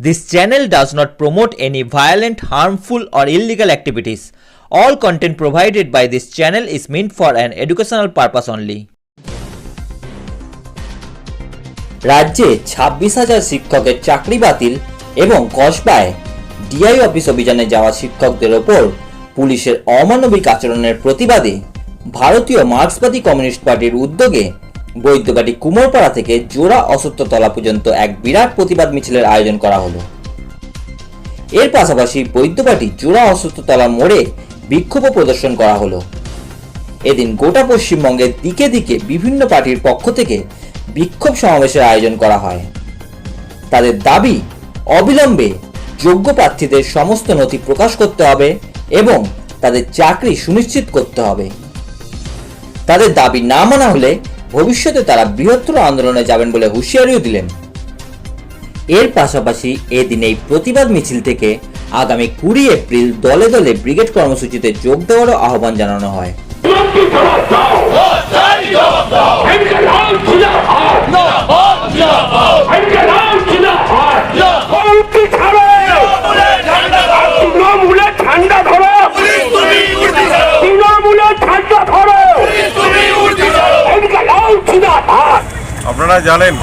This channel does not promote any violent, harmful, or illegal activities. All content provided by this channel is meant for an educational purpose only. রাজ্যে ছাব্বিশ হাজার শিক্ষকের চাকরি বাতিল এবং কসবায় DI office অভিযানে যাওয়া শিক্ষকদের ওপর পুলিশের অমানবিক আচরণের প্রতিবাদে ভারতীয় মার্ক্সবাদী কমিউনিস্ট পার্টির উদ্যোগে বৈদ্যবাটি কুমোরপাড়া থেকে জোড়া অসত্যতলা পর্যন্ত এক বিরাট প্রতিবাদ মিছিলের আয়োজন করা হলো। এর পাশাপাশি বৈদ্যবাটি জোড়া অসত্যতলা মোড়ে বিক্ষোভ প্রদর্শন করা হলো। এদিন গোটা পশ্চিমবঙ্গের দিকে দিকে বিভিন্ন পার্টির পক্ষ থেকে বিক্ষোভ সমাবেশের আয়োজন করা হয়। তাদের দাবি, অবিলম্বে যোগ্য প্রার্থীদের সমস্ত নথি প্রকাশ করতে হবে এবং তাদের চাকরি সুনিশ্চিত করতে হবে। তাদের দাবি না মানা হলে ভবিষ্যতে তারা বৃহত্তর আন্দোলনে যাবেন বলে হুঁশিয়ারিও দিলেন। এর পাশাপাশি এদিন এই প্রতিবাদ মিছিল থেকে আগামী কুড়ি এপ্রিল দলে দলে ব্রিগেড কর্মসূচিতে যোগ দেওয়ারও আহ্বান জানানো হয়। আপনারা জানেন,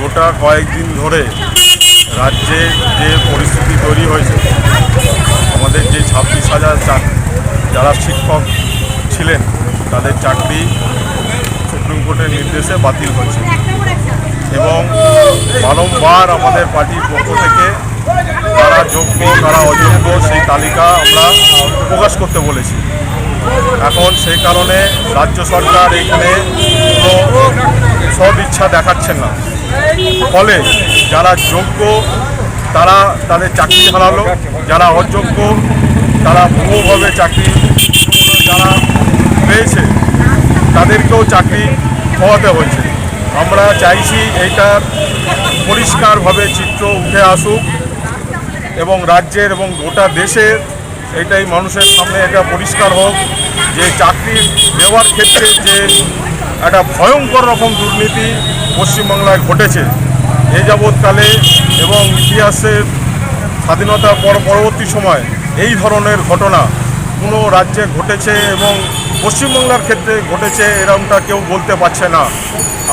গোটা কয়েকদিন ধরে রাজ্যে যে পরিস্থিতি তৈরি হয়েছে, আমাদের যে ছাব্বিশ হাজার যারা শিক্ষক ছিলেন, তাদের চাকরি সুপ্রিম কোর্টের নির্দেশে বাতিল হয়েছে। এবং বারংবার আমাদের পার্টির পক্ষ থেকে তারা যোগ্য, তারা অযোগ্য, সেই তালিকা আমরা প্রকাশ করতে বলেছি। এখন সেই কারণে রাজ্য সরকার এখানে সব ইচ্ছা দেখাচ্ছেন না। ফলে যারা যোগ্য, তারা তাদের চাকরি হারালো, যারা অযোগ্য, তারা ভুয়োভাবে চাকরি যারা পেয়েছে, তাদেরকেও চাকরি হওয়াতে হয়েছে। আমরা চাইছি এইটার পরিষ্কারভাবে চিত্র উঠে আসুক এবং রাজ্যের এবং গোটা দেশের এটাই মানুষের সামনে এটা পরিষ্কার হোক যে চাকরি দেওয়ার ক্ষেত্রে যে একটা ভয়ঙ্কর রকম দুর্নীতি পশ্চিমবাংলায় ঘটেছে। এ যাবৎকালে এবং ইতিহাসের স্বাধীনতা পর পরবর্তী সময় এই ধরনের ঘটনা কোনো রাজ্যে ঘটেছে এবং পশ্চিমবাংলার ক্ষেত্রে ঘটেছে এরকমটা কেউ বলতে পারছে না।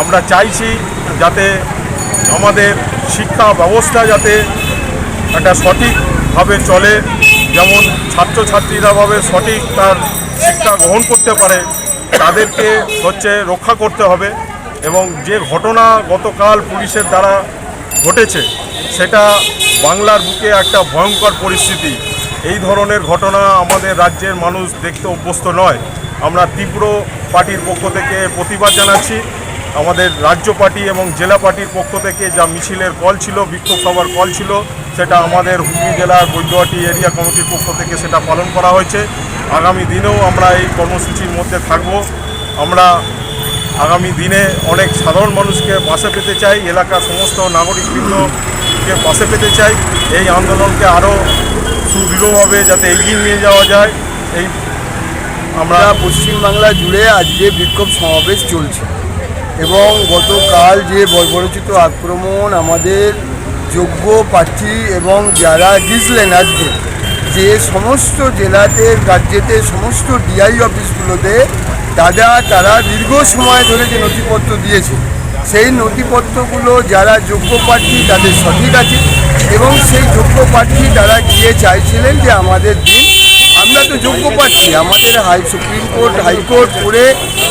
আমরা চাইছি যাতে আমাদের শিক্ষা ব্যবস্থা যাতে একটা সঠিকভাবে চলে, যেমন ছাত্রছাত্রীরা ভাবে সঠিক তার শিক্ষা গ্রহণ করতে পারে তাদেরকে হচ্ছে রক্ষা করতে হবে এবং যে ঘটনা গতকাল পুলিশের দ্বারা ঘটেছে, সেটা বাংলার বুকে একটা ভয়ঙ্কর পরিস্থিতি। এই ধরনের ঘটনা আমাদের রাজ্যের মানুষ দেখতে অভ্যস্ত নয়। আমরা তীব্র পার্টির পক্ষ থেকে প্রতিবাদ জানাচ্ছি। আমাদের রাজ্য পার্টি এবং জেলা পার্টির পক্ষ থেকে যা মিছিলের কল ছিল, বিক্ষোভ সভার কল ছিল, সেটা আমাদের হুগলি জেলার বৈদ্যহাটি এরিয়া কমিটির পক্ষ থেকে সেটা পালন করা হয়েছে। আগামী দিনেও আমরা এই কর্মসূচির মধ্যে থাকব। আমরা আগামী দিনে অনেক সাধারণ মানুষকে পাশে পেতে চাই, এলাকার সমস্ত নাগরিকবৃন্দকে পাশে পেতে চাই। এই আন্দোলনকে আরও সুদৃঢ়ভাবে যাতে এগিয়ে নিয়ে যাওয়া যায়, এই আমরা পশ্চিমবাংলা জুড়ে আজকে বিক্ষোভ সমাবেশ চলছে এবং গতকাল যে বর্বরচিত আক্রমণ আমাদের যোগ্য প্রার্থী এবং যারা গিয়েছিলেন আজকে যে সমস্ত জেলাতে, রাজ্যেতে, সমস্ত ডিআই অফিসগুলোতে দাদা, তারা দীর্ঘ সময় ধরে যে নথিপত্র দিয়েছে, সেই নথিপত্রগুলো যারা যোগ্য প্রার্থী তাদের সঠিক আছে এবং সেই যোগ্য প্রার্থী তারা গিয়ে চাইছিলেন যে আমাদের দিন, আমরা তো যোগ্য পাচ্ছি আমাদের হাই সুপ্রিম কোর্ট, হাইকোর্ট করে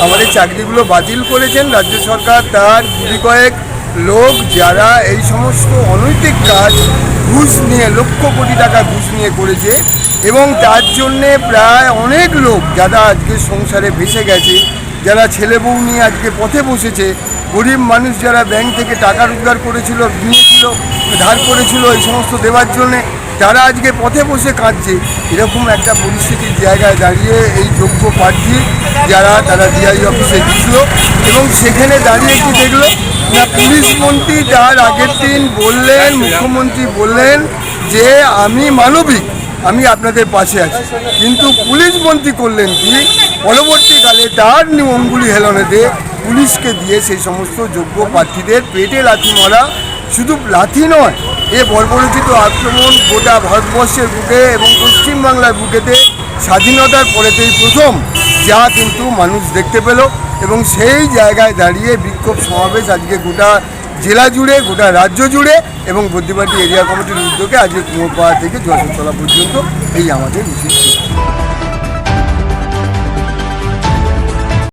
আমাদের চাকরিগুলো বাতিল করেছেন, রাজ্য সরকার তার গুলি কয়েক লোক যারা এই সমস্ত অনৈতিক কাজ ঘুষ নিয়ে, লক্ষ কোটি টাকা ঘুষ নিয়ে করেছে এবং তার জন্যে প্রায় অনেক লোক যারা আজকে সংসারে ভেসে গেছে, যারা ছেলে বউ নিয়ে আজকে পথে বসেছে, গরিব মানুষ যারা ব্যাংক থেকে টাকা রোজগার করেছিল নিয়েছিল ধার করেছিল এই সমস্ত দেওয়ার জন্যে, তারা আজকে পথে বসে কাঁদছে। এরকম একটা পরিস্থিতির জায়গায় দাঁড়িয়ে এই যোগ্য প্রার্থী যারা, তারা ডিআই অফিসে গেছিল এবং সেখানে দাঁড়িয়ে কি দেখল? না, পুলিশ মন্ত্রী তার আগের দিন বললেন, মুখ্যমন্ত্রী বললেন যে আমি মানবিক, আমি আপনাদের পাশে আছি। কিন্তু পুলিশ মন্ত্রী করলেন কি? পরবর্তীকালে তার অঙ্গুলি হেলনেতে পুলিশকে দিয়ে সেই সমস্ত যোগ্য প্রার্থীদের পেটে লাথি মারা শুধু লাথি নয়, এ বর্বরচিত আক্রমণ গোটা ভারতবর্ষের বুকে এবং পশ্চিমবাংলার বুকেতে স্বাধীনতার পরেতেই প্রথম, যা কিন্তু মানুষ দেখতে পেল। এবং সেই জায়গায় দাঁড়িয়ে বিক্ষোভ সমাবেশ আজকে গোটা জেলা জুড়ে, গোটা রাজ্য জুড়ে এবং বদ্যিবাটি এরিয়া কমিটির উদ্যোগে আজকে কুমোরপাড়া থেকে যশোরতলা পর্যন্ত এই আমাদের মিছিল ছিল।